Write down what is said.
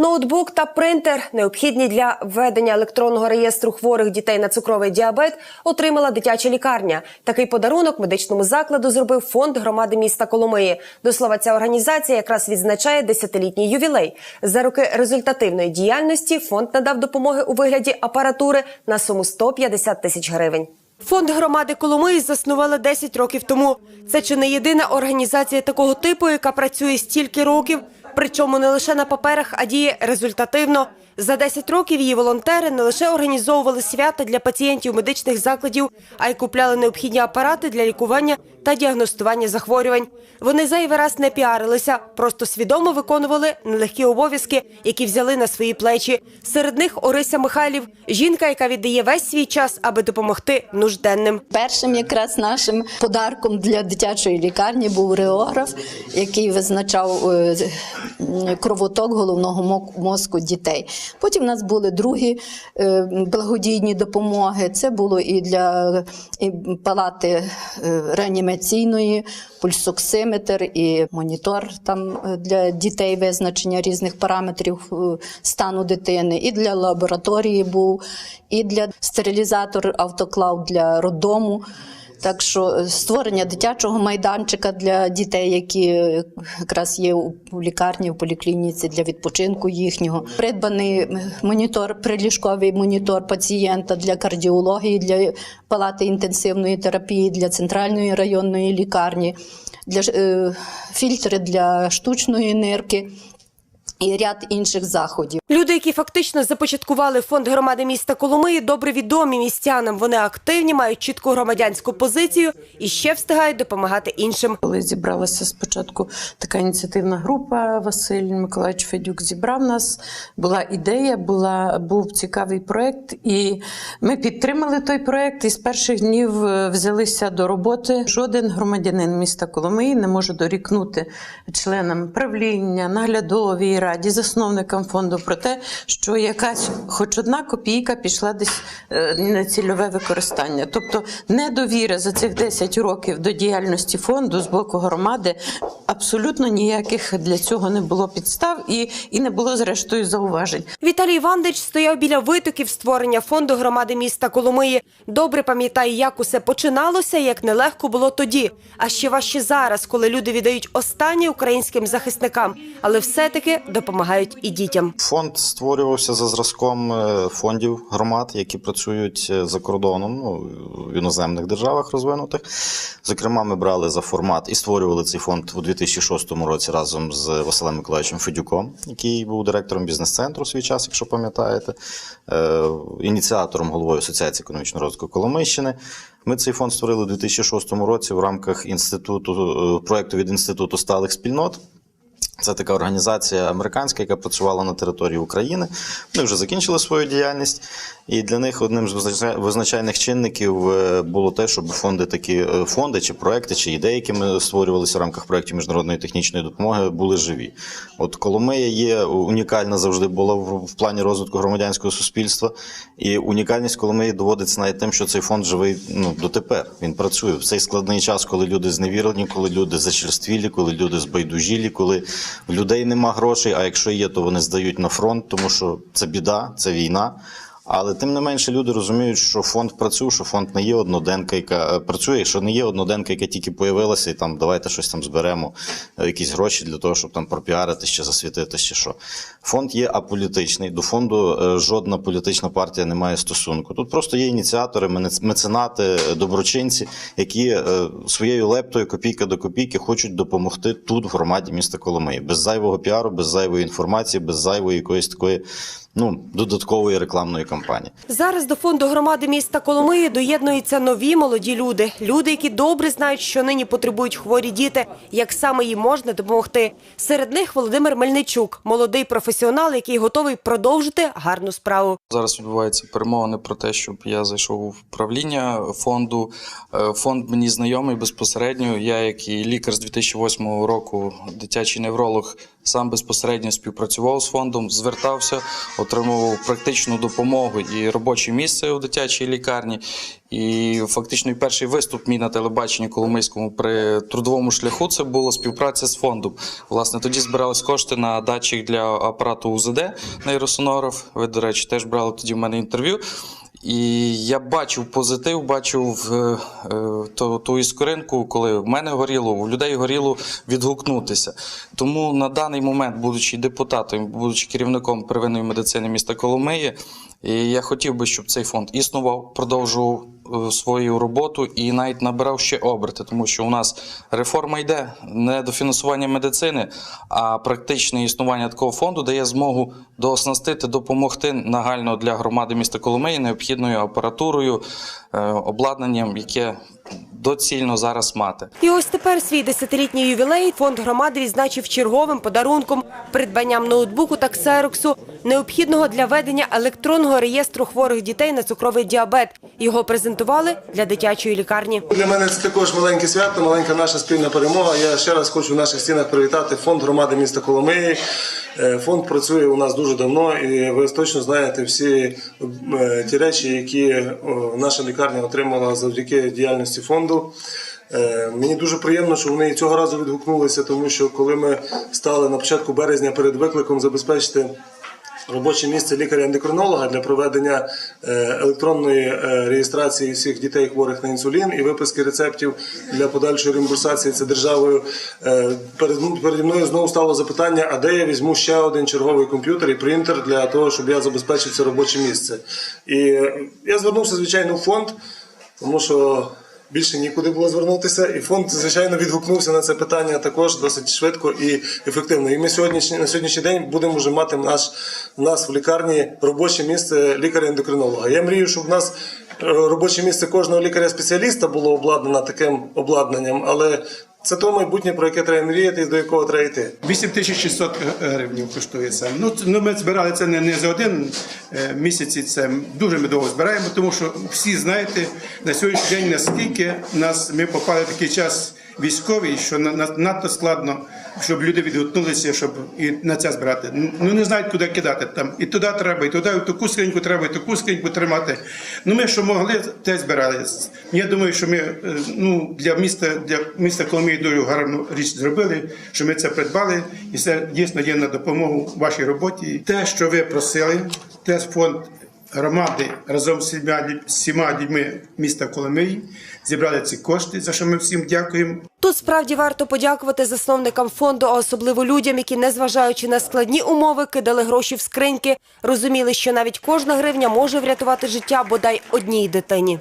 Ноутбук та принтер, необхідні для ведення електронного реєстру хворих дітей на цукровий діабет, отримала дитяча лікарня. Такий подарунок медичному закладу зробив фонд громади міста Коломиї. До слова, ця організація якраз відзначає десятилітній ювілей. За роки результативної діяльності фонд надав допомоги у вигляді апаратури на суму 150 тисяч гривень. Фонд громади Коломиї заснували 10 років тому. Це чи не єдина організація такого типу, яка працює стільки років, причому не лише на паперах, а діє результативно. За 10 років її волонтери не лише організовували свята для пацієнтів медичних закладів, а й купляли необхідні апарати для лікування та діагностування захворювань. Вони зайвий раз не піарилися, просто свідомо виконували нелегкі обов'язки, які взяли на свої плечі. Серед них Орися Михайлів, жінка, яка віддає весь свій час, аби допомогти нужденним. Першим якраз нашим подарком для дитячої лікарні був реограф, який визначав е, кровоток головного мо- мозку дітей. Потім в нас були другі е, благодійні допомоги. Це було і для палати е, реанімаційної, пульсоксиметр і монітор там е, для дітей визначення різних параметрів стану дитини, і для лабораторії був, і для стерилізатор автоклав для роддому. Так що е, створення дитячого майданчика для дітей, які е, якраз є у лікарні, в поліклініці для відпочинку їхнього, придбаний монітор, приліжковий монітор пацієнта для кардіології, для палати інтенсивної терапії, для центральної районної лікарні, для е, фільтри для штучної нирки і ряд інших заходів. Люди, які фактично започаткували фонд громади міста Коломиї, добре відомі містянам. Вони активні, мають чітку громадянську позицію і ще встигають допомагати іншим. Коли зібралася спочатку така ініціативна група, Василь Миколаївич Федюк зібрав нас. Була ідея, була був цікавий проект, і ми підтримали той проект. І з перших днів е, взялися до роботи. Жоден громадянин міста Коломиї не може дорікнути членам правління, наглядовій раді, засновникам фонду про те, що якась, хоч одна копійка, пішла десь е, на цільове використання. Тобто недовіра за цих 10 років до діяльності фонду з боку громади абсолютно ніяких для цього не було підстав і, і не було зрештою зауважень. Віталій Вандич стояв біля витоків створення фонду громади міста Коломиї. Добре пам'ятає, як усе починалося, як нелегко було тоді. А ще важче зараз, коли люди віддають останнє українським захисникам, але все-таки допомагають і дітям. Фонд створювався за зразком е, фондів громад, які працюють е, за кордоном, ну в іноземних державах розвинутих. Зокрема, ми брали за формат і створювали цей фонд у 2006 році разом з Василем Миколаївичем Федюком, який був директором бізнес-центру свій час, якщо пам'ятаєте, е, ініціатором головою Асоціації економічного розвитку Коломийщини. Ми цей фонд створили у 2006 році в рамках інституту проекту від інституту сталих спільнот. Це така організація американська, яка працювала на території України. Вони вже закінчили свою діяльність, і для них одним з визнача- визначальних чинників е, було те, щоб фонди такі е, фонди чи проекти, чи ідеї, які ми створювалися в рамках проєктів міжнародної технічної допомоги, були живі. От Коломия є унікальна завжди була в плані розвитку громадянського суспільства, і унікальність Коломиї доводиться навіть тим, що цей фонд живий ну дотепер. Він працює в цей складний час, коли люди зневірені, коли люди зачерствілі, коли люди збайдужілі, коли в людей нема грошей. А якщо є, то вони здають на фронт, тому що це біда, це війна. Але тим не менше люди розуміють, що фонд працює, що фонд не є одноденка, яка е, працює, що не є одноденка, яка тільки появилася, і там давайте щось там зберемо, е, якісь гроші для того, щоб там пропіаритись чи засвітитись, чи що. Фонд є аполітичний. До фонду е, жодна політична партія не має стосунку. Тут просто є ініціатори, меценати, доброчинці, які своєю лептою копійка до копійки хочуть допомогти тут, в громаді міста Коломиї, без зайвого піару, без зайвої інформації, без зайвої якоїсь такої ну додаткової рекламної кампанії. Зараз до фонду громади міста Коломиї доєднуються нові молоді люди. Люди, які добре знають, що нині потребують хворі діти, як саме їм можна допомогти. Серед них Володимир Мельничук, молодий професіонал, який готовий продовжити гарну справу. Зараз відбуваються перемовини про те, щоб я зайшов в правління фонду. Е, Фонд мені знайомий безпосередньо. Я, як і лікар з 2008 року, дитячий невролог, сам безпосередньо співпрацював з фондом, звертався отримував практичну допомогу і робоче місце у дитячій лікарні. І фактично перший виступ мій на телебаченні Коломийському при трудовому шляху це була співпраця з фондом. Власне, тоді збирались кошти на датчик для апарату УЗД нейросонограф. Ви, до речі, теж брали тоді в мене інтерв'ю. І я бачив позитив, бачив е, е, ту, ту іскоринку, коли в мене горіло, у людей горіло відгукнутися. Тому на даний момент, будучи депутатом, будучи керівником первинної медицини міста Коломиї, я хотів би, щоб цей фонд існував, продовжував свою роботу і навіть набирав ще оберти, тому що у нас реформа йде не до фінансування медицини, а практичне існування такого фонду дає змогу дооснастити, допомогти нагально для громади міста Коломиї необхідною апаратурою, е, обладнанням, яке доцільно зараз мати. І ось тепер свій десятилітній ювілей фонд громади відзначив черговим подарунком, придбанням ноутбуку та ксероксу, необхідного для ведення електронного реєстру хворих дітей на цукровий діабет. Його презентували для дитячої лікарні. Для мене це також маленьке свято, маленька наша спільна перемога. Я ще раз хочу в наших стінах привітати фонд громади міста Коломиї. Е, Фонд працює у нас дуже давно, і ви точно знаєте всі е, ті речі, які наша лікарня отримала завдяки діяльності фонду. Е, Мені дуже приємно, що вони цього разу відгукнулися, тому що коли ми стали на початку березня перед викликом забезпечити робоче місце лікаря-ендокринолога для проведення е, електронної е, реєстрації всіх дітей хворих на інсулін і виписки рецептів для подальшої реімбурсації це державою. Е, Перед переді мною знову стало запитання: а де я візьму ще один черговий комп'ютер і принтер для того, щоб я забезпечив це робоче місце? І я звернувся звичайно в фонд, тому що. Більше нікуди було звернутися, і фонд, звичайно, відгукнувся на це питання також досить швидко і ефективно. І ми сьогодні на сьогоднішній день будемо вже мати наш нас в лікарні робоче місце лікаря-ендокринолога. Я мрію, щоб в нас е, робоче місце кожного лікаря-спеціаліста було обладнано таким обладнанням, але це то майбутнє, про яке треба мріяти і до якого треба йти. 8600 гривень коштує це. Ну, ну, ми збирали це не, не за один е, місяць, це дуже ми довго збираємо, тому що всі знаєте на сьогоднішній день наскільки нас ми попали в такий час військовий, що на, на- надто складно, щоб люди відгукнулися, щоб і на це збирати. Ну не знають, куди кидати там. І туди треба, і туди, і таку скриньку треба, і таку скриньку тримати. Ну ми що могли, те збирали. Я думаю, що ми е, ну для міста для міста Коломиї дуже гарну річ зробили, що ми це придбали, і це дійсно є на допомогу вашій роботі. Те, що ви просили, те фонд громади разом з сіма дітьми міста Коломиї зібрали ці кошти, за що ми всім дякуємо. Тут справді варто подякувати засновникам фонду, а особливо людям, які, незважаючи на складні умови, кидали гроші в скриньки, розуміли, що навіть кожна гривня може врятувати життя бодай одній дитині.